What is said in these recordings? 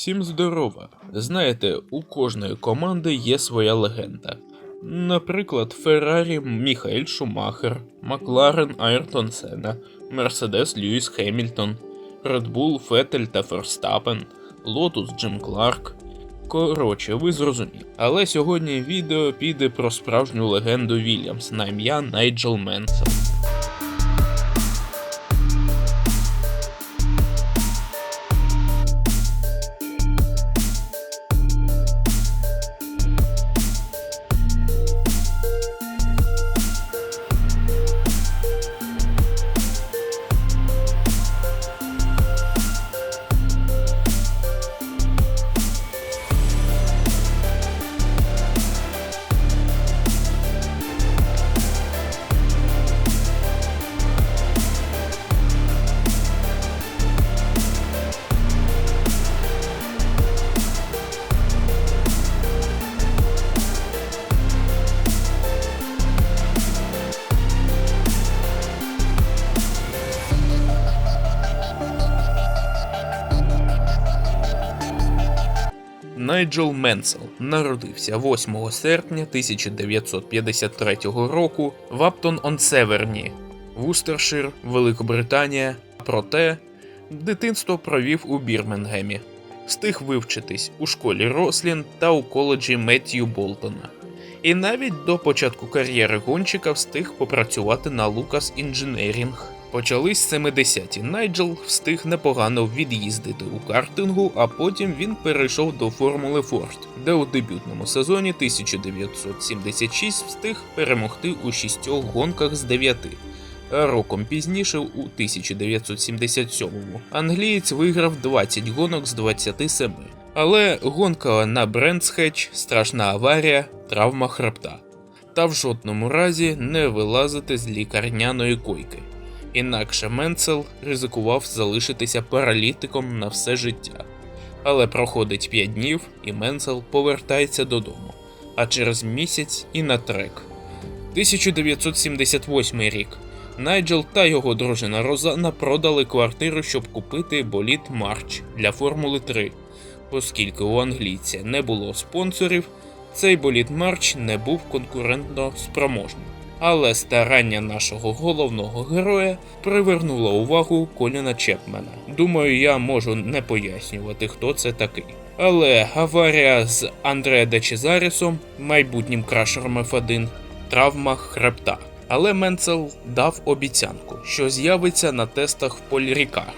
Всім здорова. Знаєте, у кожної команди є своя легенда. Наприклад, Феррарі Міхаель Шумахер, Макларен Айртон Сена, Мерседес Льюіс Хемільтон, Редбул Фетель та Ферстапен, Лотус Джим Кларк. Коротше, ви зрозуміли. Але сьогодні відео піде про справжню легенду Вільямс на ім'я Найджел Менсел. Найджел Менсел народився 8 серпня 1953 року в Аптон-он-Северні, Вустершир, Великобританія. Проте дитинство провів у Бірмінгемі. Встиг вивчитись у школі Рослін та у коледжі Меттью Болтона. І навіть до початку кар'єри гонщика встиг попрацювати на Лукас Інженерінг. Почались 70-ті. Найджел встиг непогано від'їздити у картингу, а потім він перейшов до Формули Форд, де у дебютному сезоні 1976 встиг перемогти у шістьох гонках з дев'яти. Роком пізніше, у 1977-му, англієць виграв 20 гонок з 27. Але гонка на Брендсхедж, страшна аварія, травма хребта. Та в жодному разі не вилазити з лікарняної койки. Інакше Менцел ризикував залишитися паралітиком на все життя. Але проходить 5 днів, і Менцел повертається додому, а через місяць і на трек. 1978 рік. Найджел та його дружина Розана продали квартиру, щоб купити боліт Марч для Формули 3. Оскільки у англійця не було спонсорів, цей боліт Марч не був конкурентно спроможним. Але старання нашого головного героя привернуло увагу Коліна Чепмена. Думаю, я можу не пояснювати, хто це такий. Але аварія з Андре Де Чезарісом, майбутнім крашером F1, травма хребта. Але Менцел дав обіцянку, що з'явиться на тестах в Полірікар.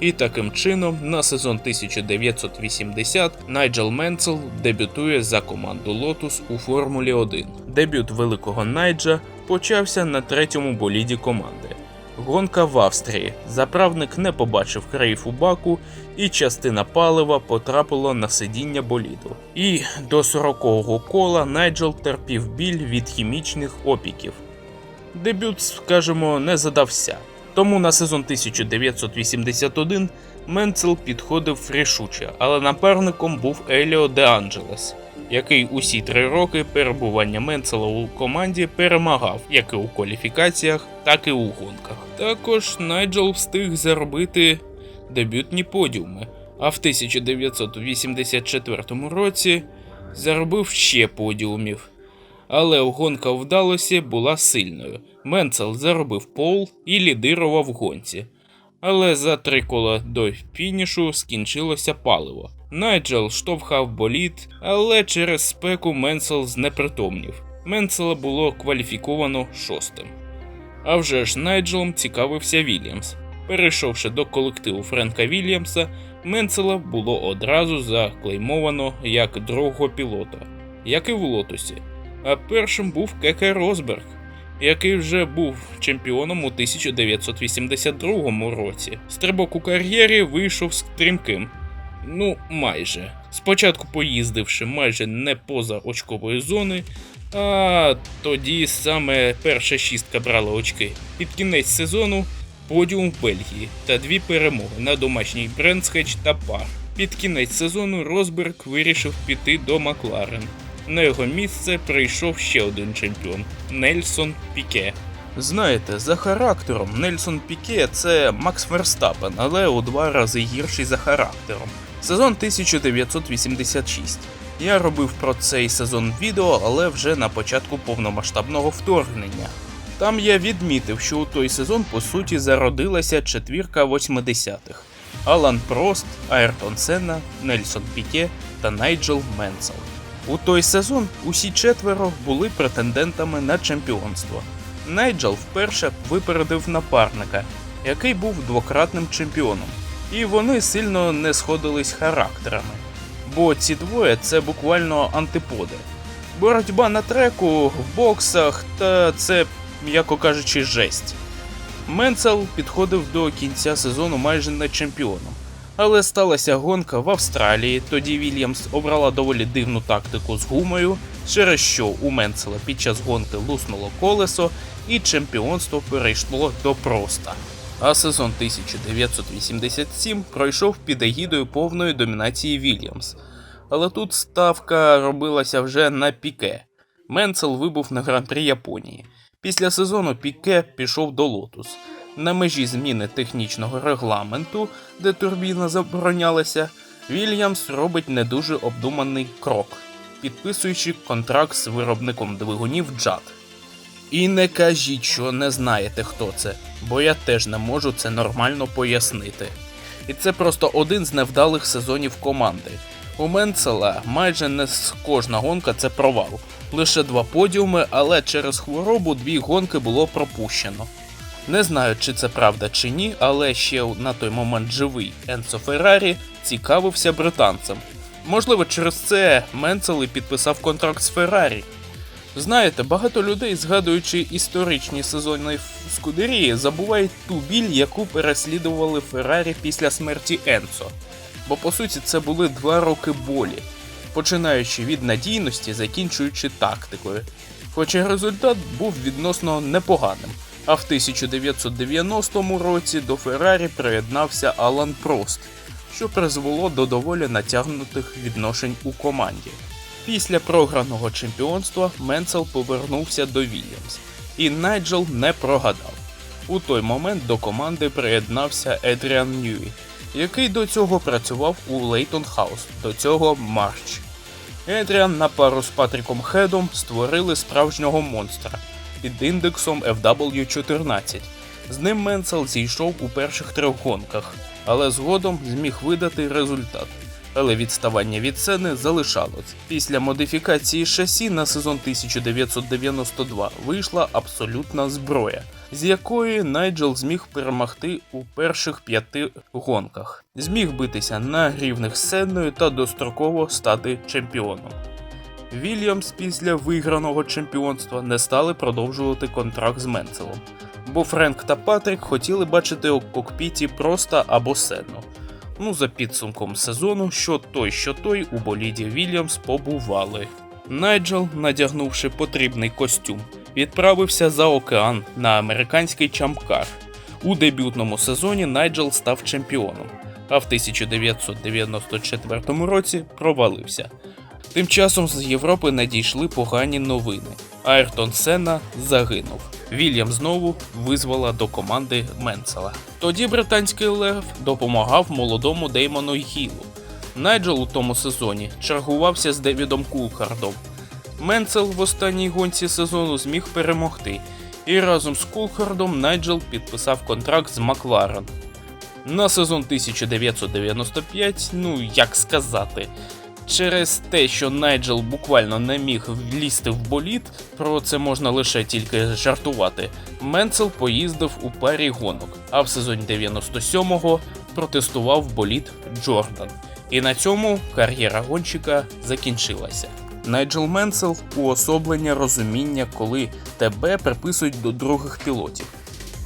І таким чином, на сезон 1980 Найджел Менцел дебютує за команду Lotus у Формулі 1. Дебют великого Найджа почався на третьому боліді команди. Гонка в Австрії. Заправник не побачив країв у баку, і частина палива потрапила на сидіння боліду. І до 40-го кола Найджел терпів біль від хімічних опіків. Дебют, скажімо, не задався. Тому на сезон 1981 Менцел підходив рішуче, але напарником був Еліо Де Анджелес, який усі три роки перебування Менцела у команді перемагав як і у кваліфікаціях, так і у гонках. Також Найджел встиг заробити дебютні подіуми, а в 1984 році заробив ще подіумів. Але гонка в Далосі була сильною. Менцел заробив пол і лідирував гонці. Але за три кола до фінішу скінчилося паливо. Найджел штовхав боліт, але через спеку Менцел знепритомнів. Менцела було кваліфіковано шостим. А вже ж Найджелом цікавився Вільямс. Перейшовши до колективу Френка Вільямса, Менцела було одразу заклеймовано як другого пілота, як і в лотосі. А першим був Кеке Росберг, який вже був чемпіоном у 1982 році. Стрибок у кар'єрі вийшов стрімким. Ну, майже. Спочатку поїздивши майже не поза очкової зони, а тоді саме перша шістка брала очки. Під кінець сезону подіум в Бельгії та дві перемоги на домашній Брендсхедж та пар. Під кінець сезону Росберг вирішив піти до Макларен. На його місце прийшов ще один чемпіон Нельсон Піке. Знаєте, за характером Нельсон Піке це Макс Верстапен, але у два рази гірший за характером. Сезон 1986. Я робив про цей сезон відео, але вже на початку повномасштабного вторгнення. Там я відмітив, що у той сезон по суті зародилася четвірка 80-х: Алан Прост, Айртон Сенна, Нельсон Піке та Найджел Менсел. У той сезон усі четверо були претендентами на чемпіонство. Найджел вперше випередив напарника, який був двократним чемпіоном, і вони сильно не сходились характерами. Бо ці двоє це буквально антиподи. Боротьба на треку, в боксах, та це, м'яко кажучи, жесть. Менцел підходив до кінця сезону майже не чемпіоном. Але сталася гонка в Австралії, тоді Вільямс обрала доволі дивну тактику з гумою, через що у Менцела під час гонки луснуло колесо, і чемпіонство перейшло до проста. А сезон 1987 пройшов під егідою повної домінації Вільямс. Але тут ставка робилася вже на піке. Менцел вибув на гран-прі Японії. Після сезону Піке пішов до Лотус. На межі зміни технічного регламенту, де турбіна заборонялася, Вільямс робить не дуже обдуманий крок, підписуючи контракт з виробником двигунів Джад. І не кажіть, що не знаєте, хто це, бо я теж не можу це нормально пояснити. І це просто один з невдалих сезонів команди. У Менцела майже не з кожна гонка це провал. Лише два подіуми, але через хворобу дві гонки було пропущено. Не знаю, чи це правда чи ні, але ще на той момент живий Енцо Феррарі цікавився британцем. Можливо, через це Менцел і підписав контракт з Феррарі. Знаєте, багато людей, згадуючи історичні сезони Скудерії, забувають ту біль, яку переслідували Феррарі після смерті Енцо. Бо по суті це були два роки болі, починаючи від надійності, закінчуючи тактикою. Хоча результат був відносно непоганим. А в 1990 році до Феррарі приєднався Алан Прост, що призвело до доволі натягнутих відношень у команді. Після програного чемпіонства Менцел повернувся до Вільямс, і Найджел не прогадав. У той момент до команди приєднався Едріан Ньюі, який до цього працював у Лейтон Хаус, до цього Марч. Едріан на пару з Патріком Хедом створили справжнього монстра під індексом FW14. З ним Менцел зійшов у перших трьох гонках, але згодом зміг видати результат. Але відставання від сцени залишалось. Після модифікації шасі на сезон 1992 вийшла абсолютна зброя, з якої Найджел зміг перемогти у перших п'яти гонках, зміг битися на рівних з сценою та достроково стати чемпіоном. Вільямс після виграного чемпіонства не стали продовжувати контракт з Менцелом, бо Френк та Патрік хотіли бачити у кокпіті просто або Сенну. Ну, за підсумком сезону, що той, що той у боліді Вільямс побували. Найджел, надягнувши потрібний костюм, відправився за океан на американський чамкар. У дебютному сезоні Найджел став чемпіоном, а в 1994 році провалився. Тим часом з Європи надійшли погані новини. Айртон Сенна загинув. Вільям знову визвала до команди Менцела. Тоді британський лев допомагав молодому Деймону Гілу. Найджел у тому сезоні чергувався з Девідом Кулхардом. Менцел в останній гонці сезону зміг перемогти, і разом з Кулхардом Найджел підписав контракт з Макларен. На сезон 1995, ну як сказати, Через те, що Найджел буквально не міг влізти в боліт, про це можна лише тільки жартувати. Менцел поїздив у парі гонок, а в сезоні 97-го протестував боліт Джордан. І на цьому кар'єра гонщика закінчилася. Найджел Менцел уособлення розуміння, коли тебе приписують до других пілотів.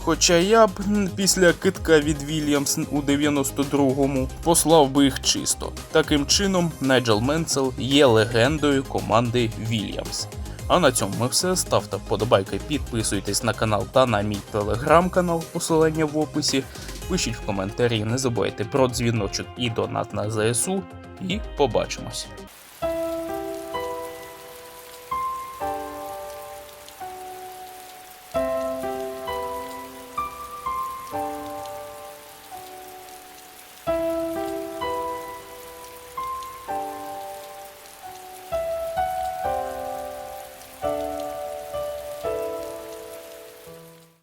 Хоча я б після китка від Вільямс у 92-му послав би їх чисто. Таким чином, Найджел Менцел є легендою команди Вільямс. А на цьому ми все. Ставте вподобайки, підписуйтесь на канал та на мій телеграм-канал, посилання в описі. Пишіть в коментарі, не забувайте про дзвіночок і донат на ЗСУ. І побачимось.